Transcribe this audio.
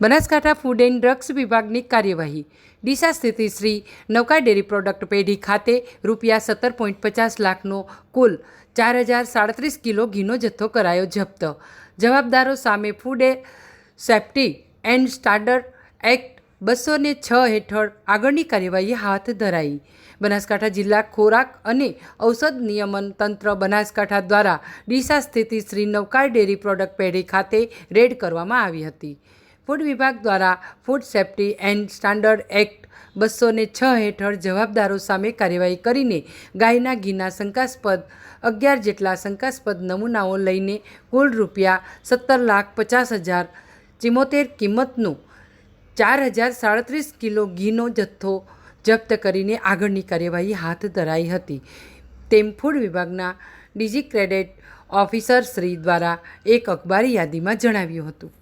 Banaskantha food and drugs વિભાગની કાર્યવાહી. ડીસા સ્થિતિ શ્રી નૌકા ડેરી પ્રોડક્ટ પેઢી ખાતે રૂપિયા સત્તર પોઈન્ટ પચાસ લાખનો કુલ ચાર હજાર સાડત્રીસ કિલો ઘીનો જથ્થો કરાયો જપ્ત. જવાબદારો સામે food safety and standard act બસો ને છ હેઠળ આગળની કાર્યવાહી હાથ ધરાઈ. બનાસકાંઠા જિલ્લા ખોરાક અને ઔષધ નિયમન તંત્ર બનાસકાંઠા દ્વારા ડીસા સ્થિતિ શ્રી નવકાર ડેરી પ્રોડક્ટ પેઢી ખાતે રેડ કરવામાં આવી હતી. ફૂડ વિભાગ દ્વારા food safety and standard act બસો ને છ હેઠળ જવાબદારો સામે કાર્યવાહી કરીને ગાયના ઘીના શંકાસ્પદ અગિયાર જેટલા શંકાસ્પદ નમૂનાઓ લઈને કુલ રૂપિયા સત્તર લાખ પચાસ હજાર ચિમોતેર કિંમતનું ચાર હજાર સાડત્રીસ કિલો ઘીનો જથ્થો જપ્ત કરીને આગળની કાર્યવાહી હાથ ધરાઈ હતી. તેમ ફૂડ વિભાગના ડીજી ક્રેડિટ ઓફિસર શ્રી દ્વારા એક અખબારી યાદીમાં જણાવ્યું હતું.